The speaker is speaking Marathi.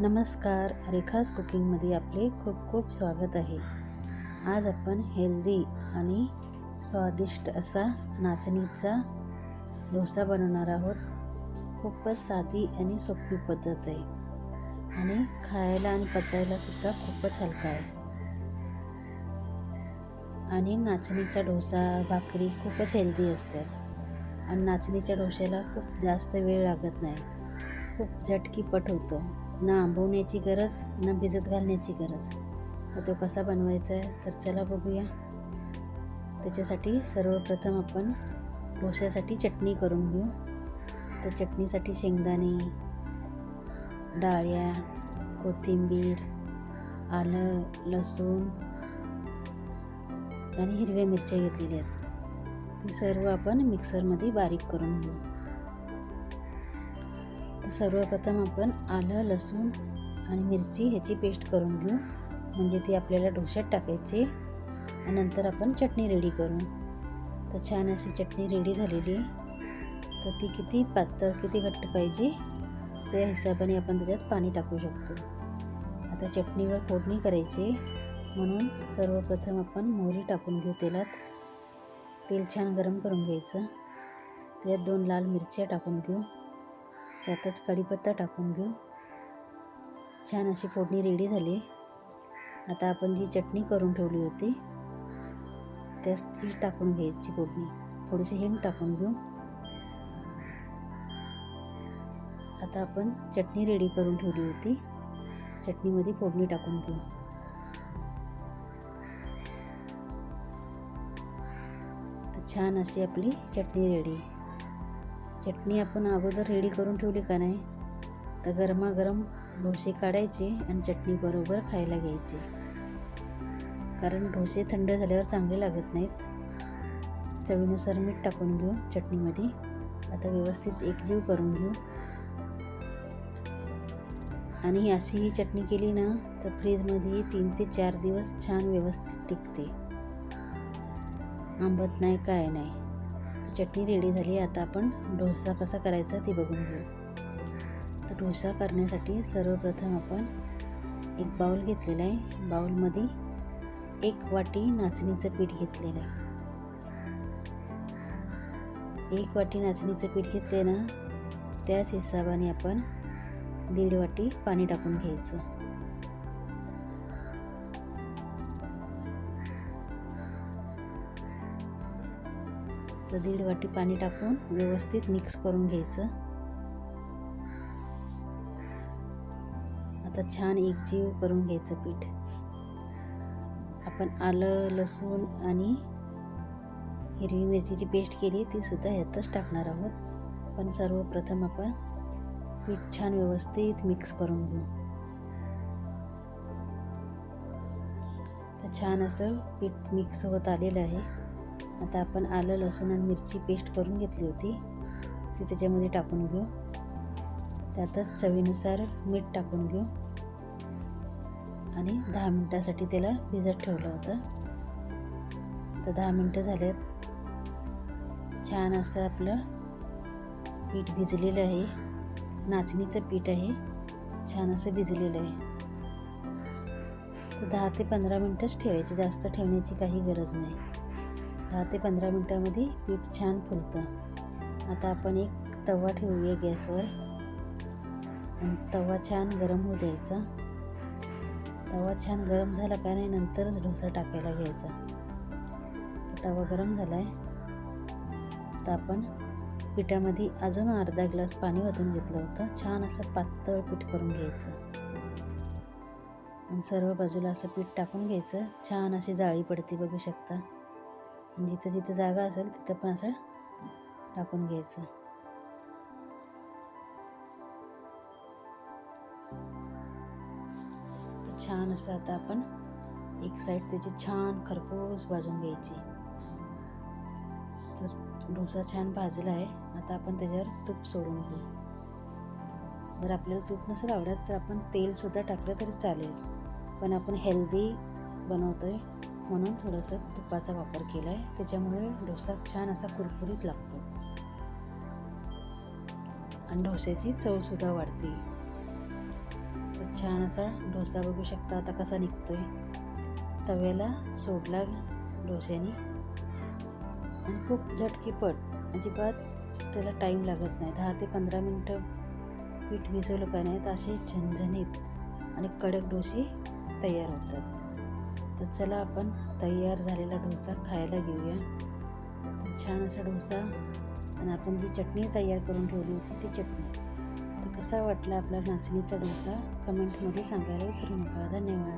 नमस्कार रेखास कुकिंगमध्ये आपले खूप खूप स्वागत आहे. आज आपण हेल्दी आणि स्वादिष्ट असा नाचणीचा डोसा बनवणार आहोत. खूपच साधी आणि सोपी पद्धत आहे. आणि खायला आणि पचायला सुद्धा खूपच हलका आहे. आणि नाचणीचा डोसा भाकरी खूपच हेल्दी असतात. आणि नाचणीच्या डोश्याला खूप जास्त वेळ लागत नाही. खूप झटकीपट होतो. ना आंबवण्याची गरज ना भिजत घालण्याची गरज. तर तो कसा बनवायचा आहे तर चला बघूया. त्याच्यासाठी सर्वप्रथम आपण डोश्यासाठी चटणी करून घेऊ. तर चटणीसाठी शेंगदाणे डाळ्या कोथिंबीर आलं लसूण आणि हिरव्या मिरच्या घेतलेल्या आहेत. ते सर्व आपण मिक्सरमध्ये बारीक करून घेऊ. तर सर्वप्रथम आपण आलं लसूण आणि मिरची ह्याची पेस्ट करून घेऊ. म्हणजे ती आपल्याला डोश्यात टाकायची आणि नंतर आपण चटणी रेडी करू. तर छान अशी चटणी रेडी झालेली तर ती किती पातळ किती घट्ट पाहिजे त्या हिशोबाने आपण त्याच्यात पाणी टाकू शकतो. आता चटणीवर फोडणी करायची. म्हणून सर्वप्रथम आपण मोहरी टाकून घेऊ तेलात. तेल छान गरम करून घ्यायचं. त्यात दोन लाल मिरच्या टाकून घेऊ. त्यातच कढीपत्ता टाकून घेऊ. छान अशी फोडणी रेडी झाली. आता आपण जी चटणी करून ठेवली होती त्यात ती टाकून घ्यायची फोडणी. थोडीशी हिंग टाकून घेऊ. आता आपण चटणी रेडी करून ठेवली होती. चटणीमध्ये फोडणी टाकून घेऊ. तर छान अशी आपली चटणी रेडी चटणी आपण अगोदर रेडी करून ठेवली का नाही? तर गरमागरम डोसे काढायचे आणि चटणी बरोबर खायला घ्यायची. कारण डोसे थंड झाल्यावर चांगले लागत नाहीत. चवीनुसार मीठ टाकून घेऊ चटणीमध्ये. आता व्यवस्थित एकजीव करून घेऊ. आणि अशी ही चटणी केली ना तर फ्रीजमध्ये तीन ते चार दिवस छान व्यवस्थित टिकते. आंबत नाही काय नाही. चटणी रेडी झाली आता आपण डोसा कसा करायचा ते बघून घेऊ. तर डोसा करण्यासाठी सर्वप्रथम आपण एक बाऊल घेतलेला आहे. बाऊलमध्ये एक वाटी नाचणीचं पीठ घेतलेलं आहे. एक वाटी नाचणीचं पीठ घेतले ना त्याच हिशोबाने आपण दीड वाटी पाणी टाकून घ्यायचं. तर दीड वाटी पाणी टाकून व्यवस्थित मिक्स करून घ्यायचं. आता छान एकजीव करून घ्यायचं पीठ. आपण आलं लसूण आणि हिरवी मिरचीची पेस्ट केली ती सुद्धा ह्यातच टाकणार आहोत. पण सर्वप्रथम आपण पीठ छान व्यवस्थित मिक्स करून घेऊ. तर छान असं पीठ मिक्स होत आलेलं आहे. आता आपण आलं लसूण आणि मिरची पेस्ट करून घेतली होती. ती त्याच्यामध्ये टाकून घेऊ. त्यातच चवीनुसार मीठ टाकून घेऊ. आणि दहा मिनटासाठी त्याला भिजत ठेवलं होतं. तर दहा मिनटं झालेत. छान असं आपलं पीठ भिजलेलं आहे. नाचणीचं पीठ आहे. छान असं भिजलेलं आहे. तर दहा ते पंधरा मिनटंच ठेवायची. जास्त ठेवण्याची काही गरज नाही. दहा ते पंधरा मिनटामध्ये पीठ छान फुलतं. आता आपण एक तवा ठेवूया गॅसवर. आणि तवा छान गरम होऊ द्यायचा. तवा छान गरम झाला का नाही नंतरच डोसा टाकायला घ्यायचा. तर तवा गरम झाला आहे तर आपण पिठामध्ये अजून अर्धा ग्लास पाणी ओतून घेतलं होतं. छान असं पातळ पीठ करून घ्यायचं. आणि सर्व बाजूला असं पीठ टाकून घ्यायचं. छान अशी जाळी पडते बघू शकता. जिथं जिथं जागा असेल तिथं पण असं टाकून घ्यायचं. छान असं आता आपण एक साईड त्याची छान खरपूस भाजून घ्यायची. तर डोसा छान भाजला आहे. आता आपण त्याच्यावर तूप सोडून घेऊ. जर आपल्याला तूप नसेल आवडत तर आपण तेलसुद्धा टाकलं तरी चालेल. पण आपण हेल्दी बनवतो आहे म्हणून थोडंसं तुपाचा वापर केला आहे त्याच्यामुळे डोसा छान असा कुरकुरीत लागतो. आणि डोस्याची चवसुद्धा वाढते. तर छान असा डोसा बघू शकता. आता कसा निघतोय? तव्याला सोडला डोस्याने. आणि खूप झटकीपट अजिबात त्याला टाईम लागत नाही. दहा ते पंधरा मिनटं पीठ भिजवलं का नाही तर असे झणझणीत आणि कडक डोसे तयार होतात. तर चला आपण तयार झालेला डोसा खायला घेऊया. तर छान असा डोसा आणि आपण जी चटणी तयार करून ठेवली होती ती चटणी. तर कसा वाटला आपला नाचणीचा डोसा? कमेंटमध्ये सांगायला विसरू नका. धन्यवाद.